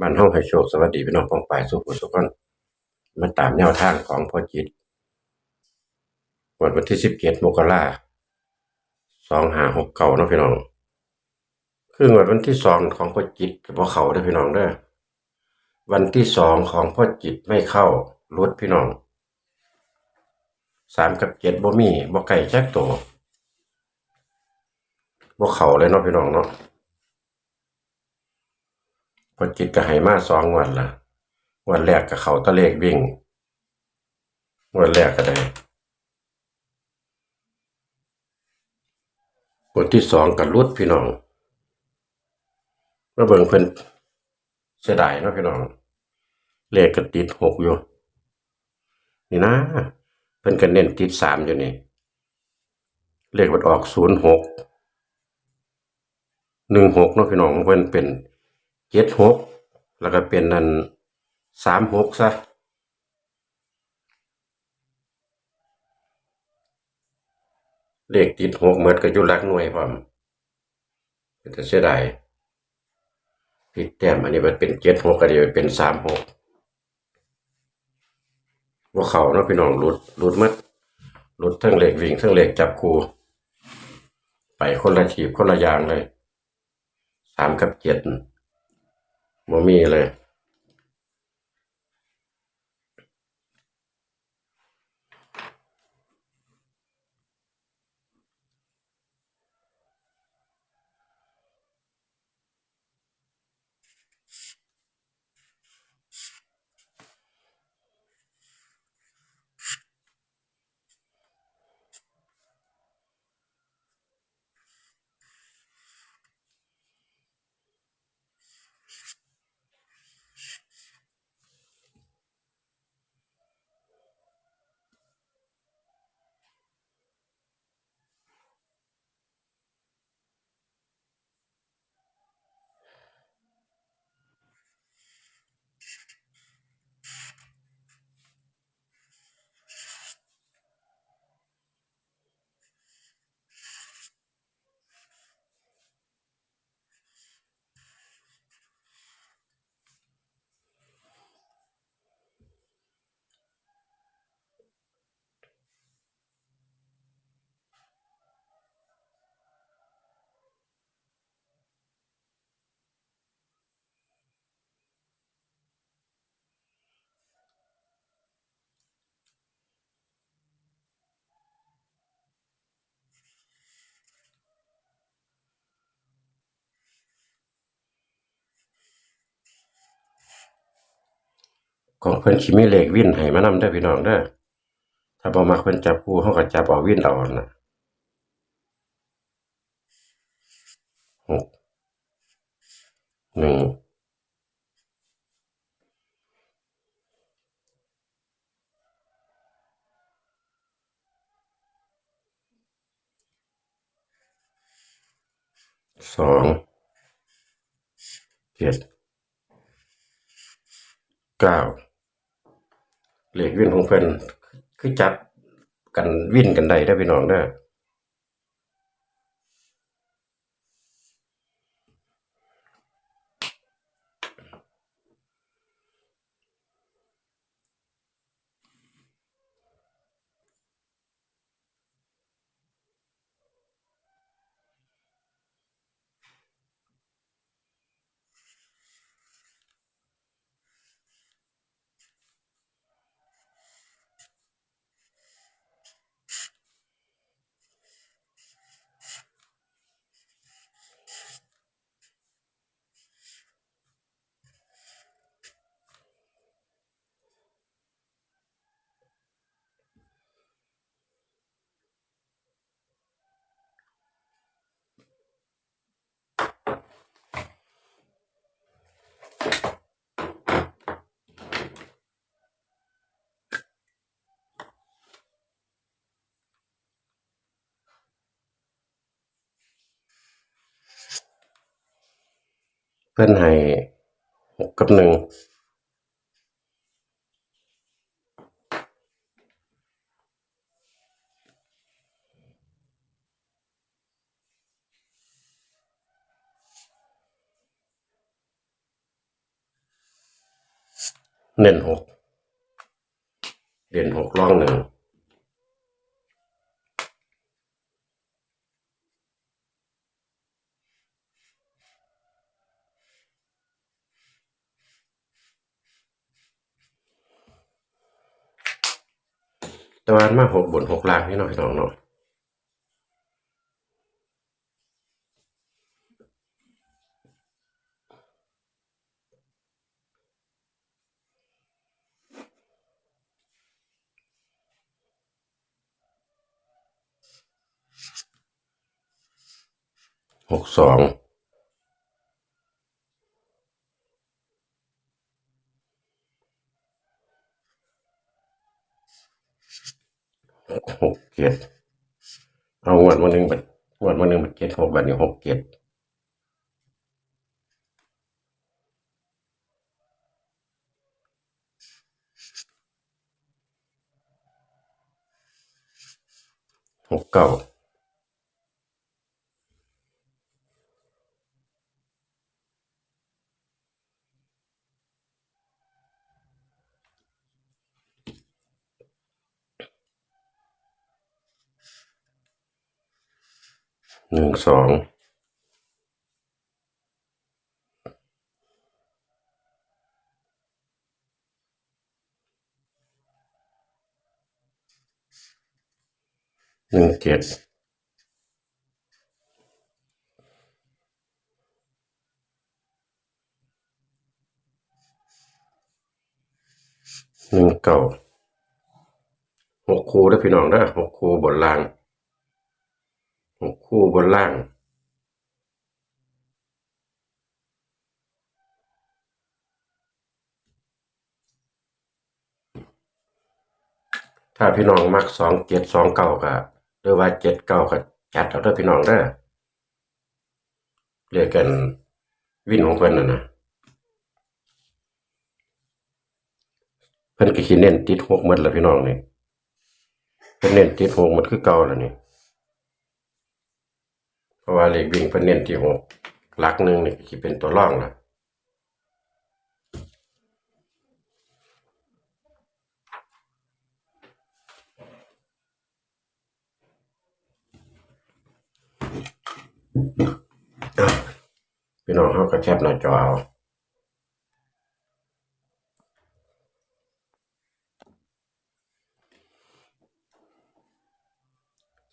บ้านเฮาให้โชคสวัสดีพี่น้องปองปายสุขุสุขคนมาตามแนวทางของพ่อจิตวันที่สิบเกตมกราคม2569เนานะพี่น้องคือวดวันที่สองของพ่อจิตกับพ่อเขาเด้พี่น้องเด้วันที่สองของพ่อจิตไม่เข้ารุดพี่น้องสามกับเจ็ดบ่มีบ่ไก่แจ็คตัวบ่เขาเลยเนาะพี่น้องเนาะ พ่อจิตก็ให้มาสองงวดละงวดแรกก็เขาตะเลขวิ่งงวดแรกก็ได้งวดที่สองก็รุดพี่น้องมาเบิ่งเพิ่นเสียดายเนาะพี่น้องเลขก็ติดหกอยู่ นี่นะเพิ่นก็เน้นติดสามอยู่นี่เลขมันออกศูนย์หกหนึ่งหกเนาะพี่น้องเพิ่นเป็น เจ็ดหกแล้วก็เป็นนั่นสามหกซะเลขติดหกเมือนกับอยู่หลักหน่วยพร้อมแต่เสียดายผิดแต้มอันนี้มันเป็นเจ็ดหกอันนี้มันเป็นสามหกว่าเขาเนาะพี่น้องหลุดหลุดมัดหลุดทั้งเหล็กวิ่งทั้งเหล็กจับคูไปคนละทีบคนละยางเลยสามกับเจ็ด บ่มีเของเพิ่นสิมีเลขวินให้มานำเด้พี่น้องเด้อถ้าบ่มักเพิ่นจับคู่เฮาก็จับเอาวินเอาน่ะหกหนึ่งสองเจ็ดเก้า เลขวิ่นของเพิ่นคือจับกันวิ่นกันได้ได้พี่น้องเด้อ เพิ่อนให้หกกับหนึ่งเน้นหกเด่นหกร่องหนึ่ง ต่ว่ามาหกบนหกล่างนี่เนาะพี่น้องเนาะหกสองหกเจ็ดเอางวดวันหนึ่งบัดงวดวันหนึ่งบัดเจ็ดหกบัดนี้หกเจ็ดหกเก้า หนึ่งสองหนึ่งเจ็ดหนึ่งเก้าหกคูได้พี่น้องได้หกคูบนล่าง หกคู่บนล่าง ถ้าพี่น้องมักสองเจ็ดสองเก้าก็หรือว่าเจ็ดเก้าก็จัดเอาเด้อพี่น้องเด้อเรียกกันวินของเพิ่นน่ะนะเพิ่นก็สิเน้นติดหกหมดแล้วพี่น้องนี่เพิ่นเน้นติดหกหมดคือเก่าแล้วนี่ เพราะว่าเลขวิ่งเพิ่นเน้นที่หกหลักหนึ่งนี่ก็สิเป็นตัวร่องล่ะพี่น้องเขาก็แคปหน้าจอเอา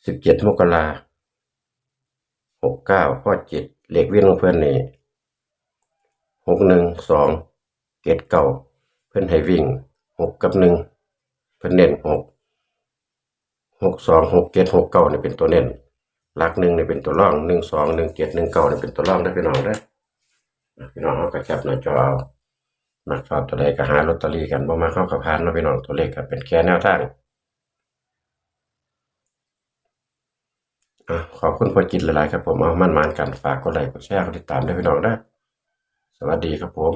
สิบเจ็ดมกรา หกเก้าข้อเจ็ดเหลขวิ่งของเพื่อนนี่หกหนึ่งสองเจ็ดเก้าเพื่อนให้วิ่งหกกับหนึ่งเพื่อนเน้นหกหกสองหกเจ็ดหกเก้านี่เป็นตัวเน้นหลักหนึ่งนี่เป็นตัวร่องหนึ่งสองหนึ่งเจ็ดหนึ่งเก้านี่เป็นตัวร่องได้พี่น้องได้พี่น้องเอากระแคปหน้าจอเอามักชอบตัวใดก็หาลอตเตอรี่กันบ่มาเข้ากับพานเนาะพี่น้องตัวเลขก็เป็นแค่แนวทาง อะขอบคุณพอจิตหลายๆครับผมเอามั่นมานกันฝากกดไลค์กดแชร์กดติดตามด้วยพี่น้องนะสวัสดีครับผม